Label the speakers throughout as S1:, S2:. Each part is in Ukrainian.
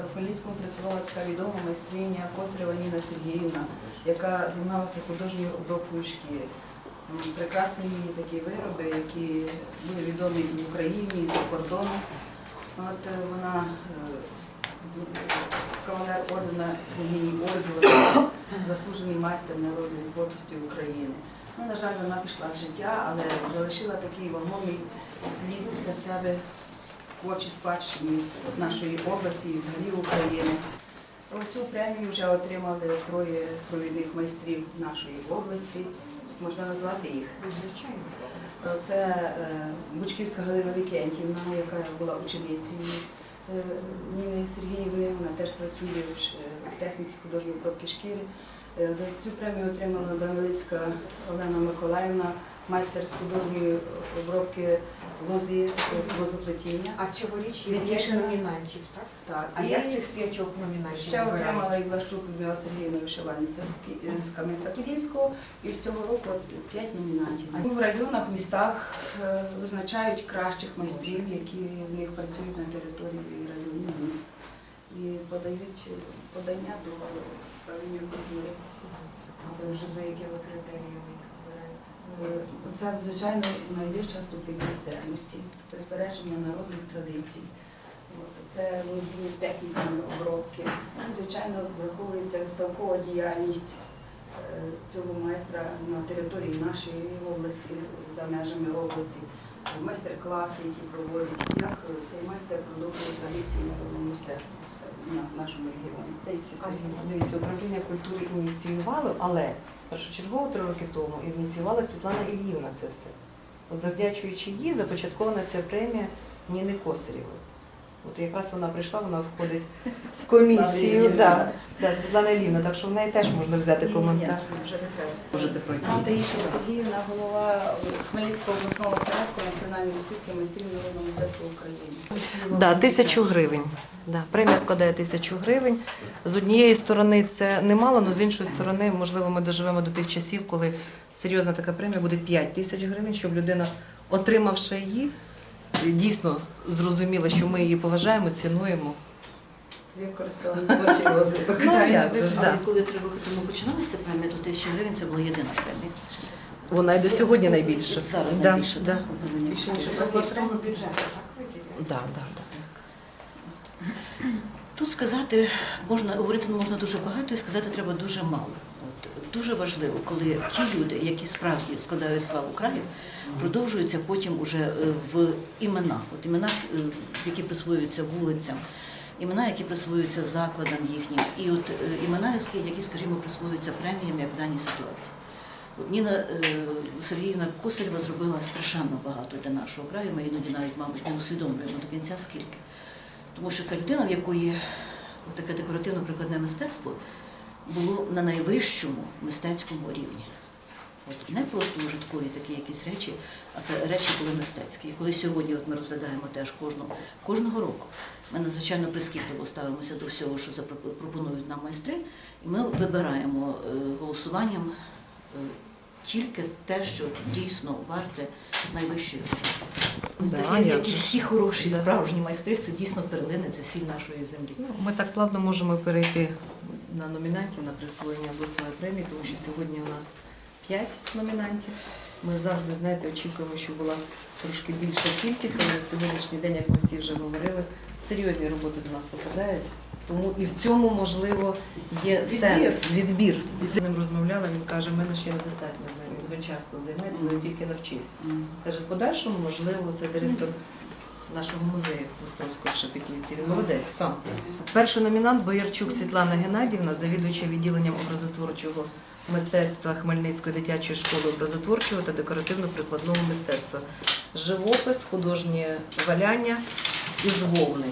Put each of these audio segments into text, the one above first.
S1: в Хмельницькому працювала така відома майстриня Косарєва Ніна Сергіївна, яка займалася художньою обробкою шкіри. Прекрасні її такі вироби, які були відомі і в Україні, і за кордоном. От е, вона е, кавалер ордена княгині Ольги, заслужений майстер народної творчості України. Ну, на жаль, вона пішла з життя, але залишила такий вагомий слід після себе творчій спадщині нашої області і взагалі України. Цю премію вже отримали троє провідних майстрів нашої області. Можна назвати їх. Це е, Бучківська Галина Вікентівна, яка була ученицею е, Ніни Сергіївни. Вона теж працює в техніці художньої обробки шкіри. Е, Цю премію отримала Данилицька Олена Миколаївна, майстер з художньої обробки лози, лозоплетіння.
S2: А цьогоріч є п'ять номінантів, так?
S1: Так,
S2: А
S1: і
S2: як цих п'ятьох номінантів
S1: Ще
S2: обирають?
S1: отримала і Блащук Людмила Сергіївна вишивальниця з Кам'янця-Подільського. І з цього року п'ять номінантів. В районах, містах е, визначають кращих майстрів, які в них працюють на території районів міст. І подають е, подання до правління культури.
S2: Це вже за якими критеріями їх обирають?
S1: Е, Це, звичайно, найвища ступінь майстерності, це збереження народних традицій. Це володіння техніками обробки. Ну, Звичайно, враховується виставкова діяльність е, цього майстра на території нашої області, за межами області, майстер-класи, які проводять, як е, цей майстер продовжує традиції народного мистецтва на нашому регіоні.
S3: Дивіться, управління культури ініціювало, але першочергово три роки тому ініціювала Світлана Ільївна це все. От завдячуючи їй, започаткована ця премія Ніни Косарєвої. От якраз вона прийшла, вона входить в комісію.
S1: Світлана
S3: Да, да, Світлана Іллівна, так що в неї теж можна взяти коментар.
S1: Таїсія Сергіївна, голова Хмельницького обласного осередку Національної спілки майстрів народного мистецтва України.
S3: Да, тисячу гривень. Да, премія складає тисячу гривень. З однієї сторони це немало, але з іншої сторони, можливо, ми доживемо до тих часів, коли серйозна така премія буде 5 тисяч гривень, щоб людина, отримавши її, дійсно зрозуміла, що ми її поважаємо, цінуємо.
S1: Використали творчий розвиток.
S3: Ну, як же ж, да.
S4: Але коли три роки тому починалися премія, то тисяча гривень це була єдина премія.
S3: Вона і до сьогодні найбільша.
S4: Зараз
S3: Да,
S4: найбільше
S3: да.
S4: так,
S1: Більше, ніж
S2: обласного бюджету, так?
S3: Да, да, да.
S4: Тут сказати можна говорити можна дуже багато і сказати треба дуже мало. От дуже важливо, коли ті люди, які справді складають славу краю, продовжуються потім уже е, в іменах, от іменах, е, які присвоюються вулицям, імена, які присвоюються закладам їхнім, і от е, імена, які- скажімо, присвоюються преміям, як в даній ситуації. От Ніна Сергіївна Косарєва зробила страшенно багато для нашого краю. Ми іноді навіть, мабуть, не усвідомлюємо до кінця скільки. Тому що це людина, в якої таке декоративно-прикладне мистецтво було на найвищому мистецькому рівні. От не просто ужиткові такі якісь речі, а це речі були мистецькі. І коли сьогодні от ми розглядаємо теж кожну, кожного року, ми надзвичайно прискіпливо ставимося до всього, що пропонують нам майстри, і ми вибираємо е, голосуванням е, тільки те, що дійсно варте найвищої оцінки. Ось
S3: Да, як
S4: як і всі хороші
S3: Да.
S4: справжні майстри, це дійсно перлини, це сіль нашої землі.
S3: Ну, Ми так плавно можемо перейти на номінантів на присвоєння обласної премії, тому що сьогодні у нас п'ять номінантів. Ми завжди, знаєте, очікуємо, що була трошки більша кількість, але на сьогоднішній день, як ми всі вже говорили, серйозні роботи до нас попадають. Тому і в цьому, можливо, є
S1: Відбір.
S3: сенс, відбір. І з ним розмовляла, він каже, в мене ще недостатньо, він гончарством займається, але тільки навчився. Каже, в подальшому, можливо, це директор нашого музею Островського в Шепетівці. Він молодець сам. Перший номінант Боярчук Світлана Геннадівна, завідувача відділенням образотворчого мистецтва Хмельницької дитячої школи образотворчого та декоративно-прикладного мистецтва. Живопис, художнє валяння із вовни.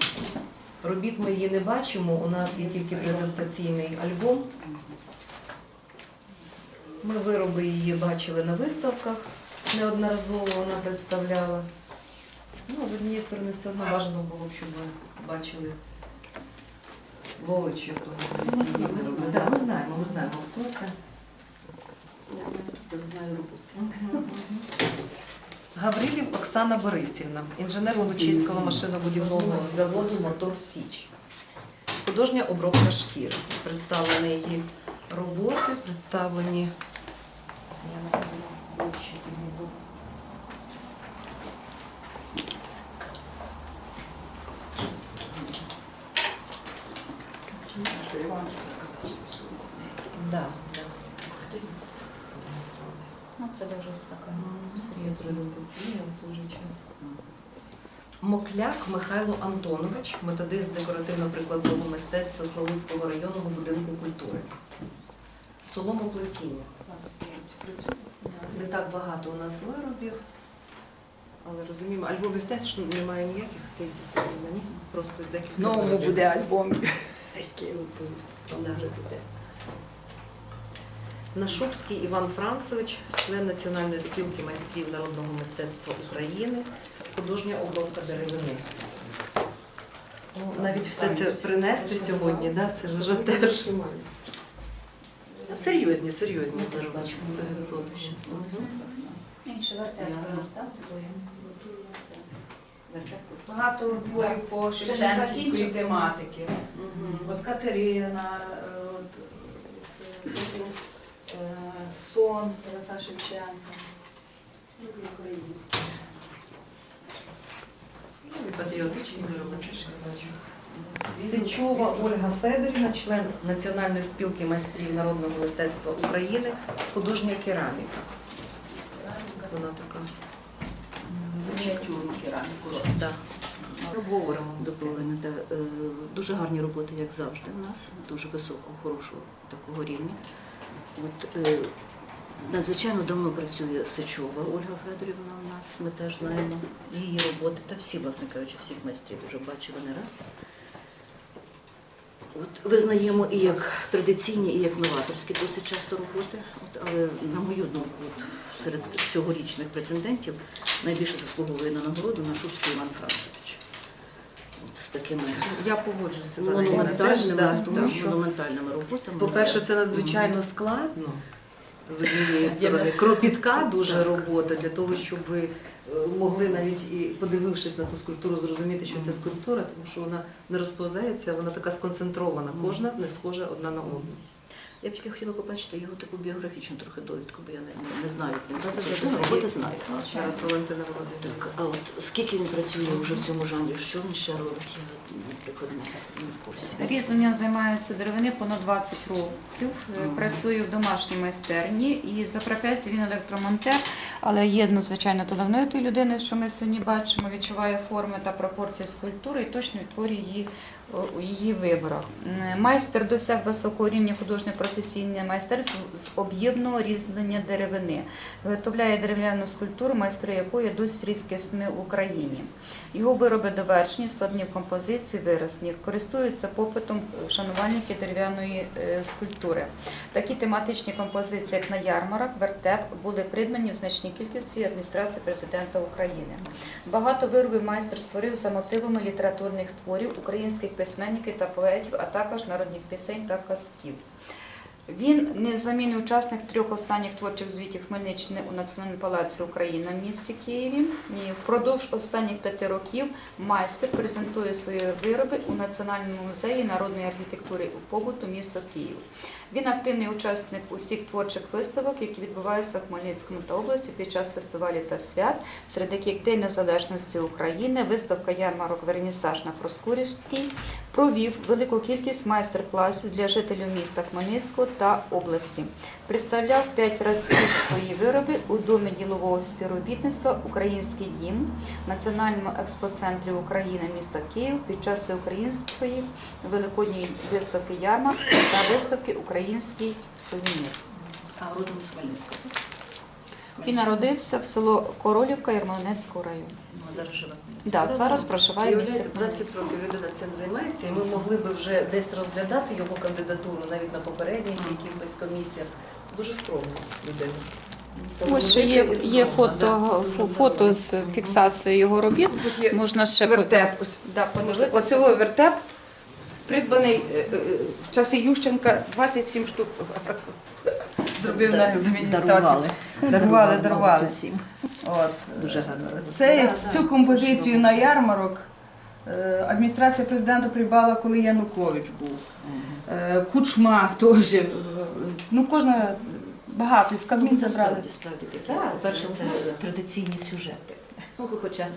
S3: Робіт ми її не бачимо, у нас є тільки презентаційний альбом. Ми вироби її бачили на виставках, неодноразово вона представляла. Ну, з однієї сторони, все одно бажано було б, щоб ви бачили воочі того
S4: Ми ми
S3: ми знаємо, ми знаємо, хто це.
S4: Я знаю, це, знаю роботи.
S3: Гаврилів Оксана Борисівна, інженер Волочиського машинобудівного заводу Мотор Січ. художня обробка шкіри. Представлені її роботи, представлені. Я напевно ближче підійду. Да, да.
S2: Ну, це дуже така
S3: Презентаційна дуже часто. Мокляк Михайло Антонович, методист декоративно-прикладного мистецтва Славутського районного будинку культури. Соломоплетіння. Не так багато у нас виробів, але розуміємо, альбомів теж немає ніяких тезисів, ні? Просто декілька.
S1: Новому буде альбом.
S3: Який готують. Нашубський Іван Францевич, член Національної спілки майстрів народного мистецтва України, художня обробка деревини. Ну, навіть все це принести сьогодні, да, це вже теж серйозні, серйозні. 100%. Мгм.
S2: Інший вертеп?
S1: Багато творів по Шевченківської тематики. От Катерина, е, от, е, сон Тараса Шевченка. Ну, Українські.
S3: Ну, і Патріотичні вироби теж я бачу. Сичова Ольга Федорівна, член Національної спілки майстрів народного мистецтва України, художня кераміка. Вона така.
S1: Мініатюрну кераміку.
S3: Да. Обговоримо
S4: Доповнені. Е, Дуже гарні роботи, як завжди, у нас, дуже високого, хорошого такого рівня. От, е, надзвичайно давно працює Сичова Ольга Федорівна у нас, ми теж знаємо її роботи, та всі, власне кажучи, всіх майстрів вже бачили не раз. От, визнаємо і як традиційні, і як новаторські досить часто роботи. От, але, на мою думку, от, серед цьогорічних претендентів найбільше заслуговує на нагороду Нашубський Іван Францович. З такими
S3: Я погоджуюся за
S4: монументальними,
S3: Да,
S4: тому що монументальними роботами.
S3: по-перше, це надзвичайно складно. З однієї сторони, кропітка дуже робота для того, щоб ви е, могли навіть і подивившись на ту скульптуру, зрозуміти, що це скульптура, тому що вона не розповзається, вона така сконцентрована, кожна не схожа одна на одну.
S4: Я б тільки хотіла побачити його таку біографічну трохи довідку, бо я не, не знаю, як він це
S3: буде.
S4: роботи знаю.
S3: Зараз Валентина Володимирівна.
S4: Так, а от скільки він працює вже в цьому жанрі? Що він ще робить? Я, наприклад, не, в курсі.
S2: Різненням займається деревини понад 20 років. Е,
S4: Мгм.
S2: Працює в домашній майстерні і за професією він електромонтер, але є надзвичайно талановитою людиною, що ми сьогодні бачимо, відчуває форми та пропорції скульптури і точно відтворює її у її виборах. Майстер досяг високого рівня художньо професійне майстерство з об'ємного різьблення деревини. Виготовляє дерев'яну скульптуру, майстри якої досить рідкісні в Україні. Його вироби довершені, складні в композиції, виразні, користуються попитом шанувальники дерев'яної е, скульптури. Такі тематичні композиції, як на ярмарок, вертеп, були придбані в значній кількості адміністрації президента України. Багато виробів майстер створив за мотивами літературних творів українських письменників та поетів, а також народних пісень та казків. Він незамінний учасник трьох останніх творчих звітів Хмельниччини у Національному палаці Україна в місті Києві. І впродовж останніх п'яти років майстер презентує свої вироби у Національному музеї народної архітектури і побуту міста Київ. Він активний учасник усіх творчих виставок, які відбуваються в Хмельницькому та області під час фестивалів та свят, серед яких День Незалежності України, виставка ярмарок Вернісаж на Проскурівській, провів велику кількість майстер-класів для жителів міста Хмельницького та області. Представляв п'ять разів свої вироби у домі ділового співробітництва Український дім в Національному експоцентрі України міста Київ під час всеукраїнської великодньої виставки ярмарк та виставки Український сувенір.
S4: А родом з Хмельницького.
S2: І народився в село Королівка Ярмолинецького району.
S4: Ну, зараз живе.
S2: Да,
S4: Хмельницькому.
S2: зараз проживає
S3: Уявляєте, 20 років людина цим займається, і ми могли би вже десь розглядати його кандидатуру навіть на попередніх якихось комісіях. Дуже скромна людина.
S2: Ось що є, є фото, фото з фіксацією його робіт. Можна ще
S1: вертеп. Ось
S2: Да, подивитися.
S1: Оцього вертеп придбаний е, е, в часи Ющенка 27 штук. Зробив на заміні
S4: Дарували.
S1: Дарували, дарували. От.
S4: Дуже гарно.
S1: Це,
S3: Да,
S1: цю
S3: да.
S1: композицію на ярмарок Е, Адміністрація президента придбала, коли Янукович був. Е, Кучма теж. Е, Ну, кожна багато. І в Кабмін забрали.
S4: Справді, справді.
S3: Так,
S4: По-перше,
S3: це-
S4: це традиційні сюжети. Ну, хоча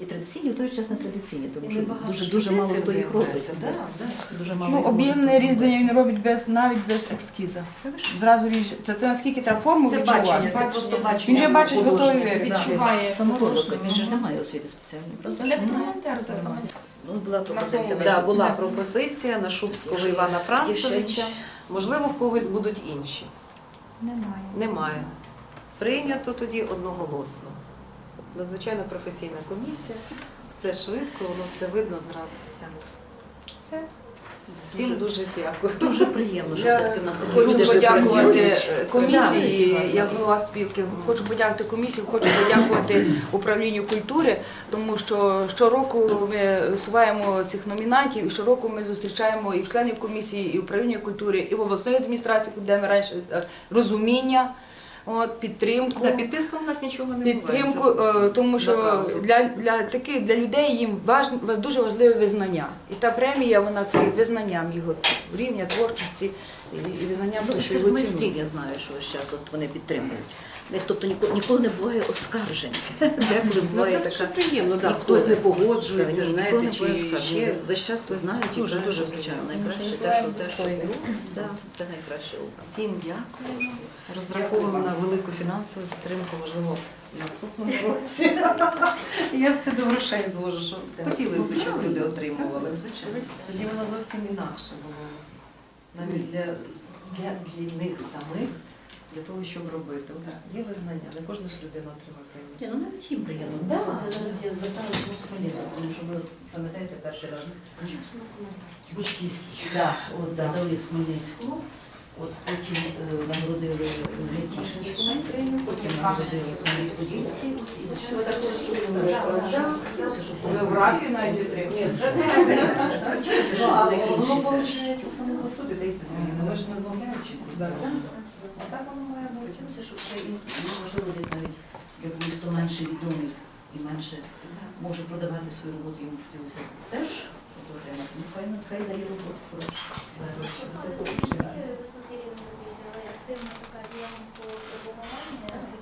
S4: і традиційні, в той час не традиційні, тому що дуже, дуже мало хто їх робить.
S3: Да, да.
S4: Це дуже мало
S1: Ну,
S4: їх може
S1: об'ємне
S4: хто
S1: різьблення він робить без навіть без ескіза.
S4: Та?
S1: Зразу ріже. Це те, наскільки треба форму
S3: Це
S1: відчувати.
S3: бачення, це просто бачення.
S1: Він же бачить
S3: художника.
S1: виріб.
S3: Да.
S2: Відчуває.
S4: Самородок, він же ж не має освіти спеціальної, правда?
S2: Електромонтер зараз.
S4: Ну, була пропозиція.
S3: Да, була пропозиція на Шубського Івана Францевича. Можливо, в когось будуть інші.
S2: Немає.
S3: Немає. Прийнято тоді одноголосно. Надзвичайно професійна комісія, все швидко, воно все видно зразу.
S2: Все.
S3: Всім дуже дякую.
S4: Дуже приємно, що все-таки в нас такі
S1: Хочу
S4: люди
S1: подякувати комісії,
S4: Да.
S1: як голова спілки. Хочу подякувати комісії, хочу подякувати управлінню культури, тому що щороку ми висуваємо цих номінантів, і щороку ми зустрічаємо і членів комісії, і управління культури, і в обласної адміністрації, де ми раніше е, розуміння, от, підтримку.
S3: Да, під тиском у нас нічого не
S1: Підтримку,
S3: буває.
S1: е, тому що
S3: Направду.
S1: для, для таких для людей їм важ, дуже важливе визнання. І та премія, вона це визнанням його рівня творчості і, і визнанням
S4: Ну,
S1: що його
S4: майстрів я знаю, що ось зараз от вони підтримують. Них, тобто ніколи, ніколи не буває оскаржень. Деколи
S3: Ну,
S4: буває
S3: це
S4: така.
S3: приємно, да. Хтось не погоджується, знаєте, чи ще
S4: Весь час знають і
S3: Дуже,
S4: дуже, звичайно, найкраще те, що те, що це найкраще.
S3: Всім дякую. Розраховуємо на велику фінансову підтримку, можливо, наступному році. Я все до грошей зложу, що хотілося б, щоб люди отримували. Тоді воно зовсім інакше було. Навіть для, для, для них самих, для того, щоб робити. От, є визнання, не кожна ж людина отримає премію.
S4: Ні, ну навіть їм приємно.
S3: Да.
S4: Це зараз я зверталася до Смолінця, тому що ви пам'ятаєте перший раз Бучківський. Да, от да, дали Смолінського, от потім е, нагородили Летішинську майстриню, потім нагородили Кам'янець-Подільський. І що ви так
S1: Географію навіть
S3: все Ну, але воно виходить само по собі, та й Сесиліна. Ми ж не змовляючись.
S4: А так воно має бути. Хотілося, щоб це ну, можливо десь навіть якийсь то менше відомий і менше може продавати свою роботу, йому хотілося теж отримати. Ну хай ну, хай дає роботу хорошу. Це
S5: Високий рівень активна така діяльність по формуванню